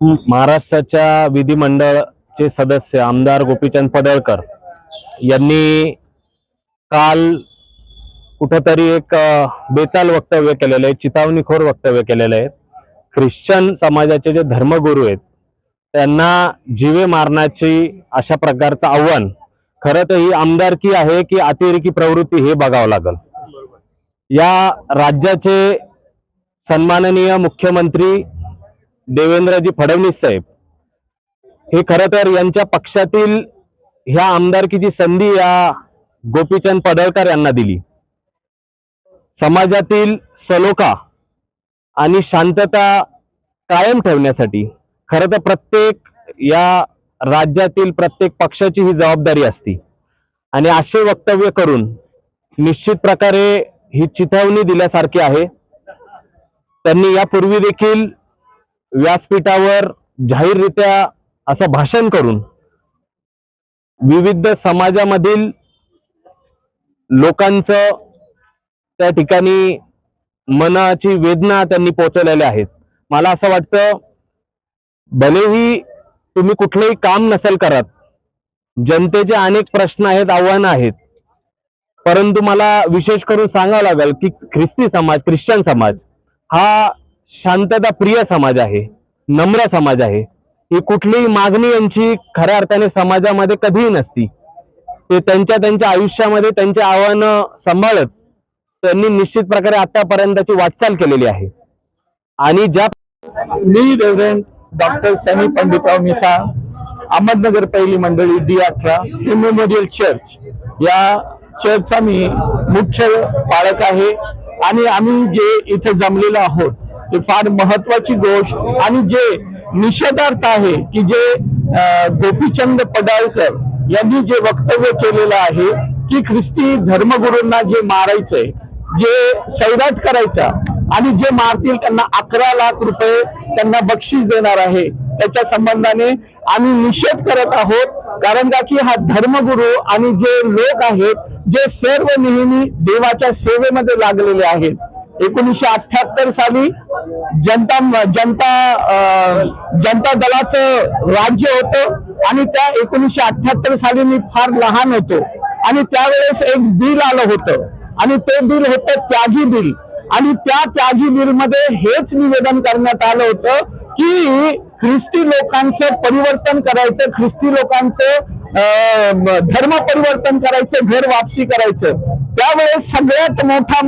महाराष्ट्राच्या विधिमंडळचे सदस्य आमदार गोपीचंद पडळकर यांनी काल कुठंतरी एक बेताल वक्तव्य केलेलं आहे चितावणीखोर वक्तव्य केलेलं आहे. ख्रिश्चन समाजाचे जे धर्मगुरू आहेत त्यांना जीवे मारण्याची अशा प्रकारचं आव्हान खरं तर ही आमदारकी आहे की अतिरेकी प्रवृत्ती हे बघावं लागल. या राज्याचे सन्माननीय मुख्यमंत्री देवेंद्रजी फडणवीस साहेब. हे खरं तर यांच्या पक्षातील ह्या आमदारकीची संधी या गोपीचंद पडळकर यांना दिली. समाजातील सलोखा आणि शांतता कायम ठेवण्यासाठी खरं तर प्रत्येक या राज्यातील प्रत्येक पक्षाची ही जबाबदारी असती. आणि असे वक्तव्य करून निश्चित प्रकारे ही चिथावणी दिल्यासारखी आहे. त्यांनी यापूर्वी देखील व्यासपीठावर जाहीररित्या असं भाषण करून विविध समाजामधील लोकांचं त्या ठिकाणी मनाची वेदना त्यांनी पोचवलेल्या आहेत. मला असं वाटतं भलेही तुम्ही कुठलंही काम नसेल करत जनतेचे अनेक प्रश्न आहेत आव्हानं आहेत. परंतु मला विशेष करून सांगावं लागेल की ख्रिस्ती समाज ख्रिश्चन समाज हा शांतता प्रिय समाज आहे नम्र समाज आहे. ही कुठलीही मागणी यांची खऱ्या अर्थाने समाजामध्ये कधीही नसती. ते त्यांच्या त्यांच्या आयुष्यामध्ये त्यांची आव्हानं सांभाळत त्यांनी निश्चित प्रकारे आतापर्यंतची वाटचाल केलेली आहे. आणि ज्या मी रेव्हरेंड डॉक्टर सनी पंडितराव मिसाळ अहमदनगर पहिली मंडळी डी अठरा हे मेमोरियल चर्च. या चर्चचा मी मुख्य पालक आहे. आणि आम्ही जे इथे जमलेलो आहोत फार महत्वाची गोष्ट. आणि जे निषेधार्थ आहे की जे गोपीचंद पडाळकर यांनी जे वक्तव्य केलेलं आहे की ख्रिस्ती धर्मगुरूंना जे मारायचंय जे सैराट करायचा आणि जे मारतील त्यांना अकरा लाख रुपये त्यांना बक्षीस देणार आहे त्याच्या संबंधाने आम्ही निषेध करत आहोत. कारण का की हा धर्मगुरू आणि जे लोक आहेत जे सर्व नेहमी देवाच्या सेवेमध्ये लागलेले आहेत. एकोणीसशे अठ्याहत्तर साली जनता जनता जनता दलाचं राज्य होतं आणि त्या एकोणीसशे अठ्याहत्तर साली मी फार लहान होतो. आणि त्यावेळेस एक बिल आलं होतं. आणि ते बिल होतं त्यागी बिल. आणि त्या त्यागी बिलमध्ये हेच निवेदन करण्यात आलं होतं की ख्रिस्ती लोकांचं परिवर्तन करायचं ख्रिस्ती लोकांचं अं, धर्म परिवर्तन करायचं घर वापसी करायचं. त्यावेळेस सगळ्यात मोठा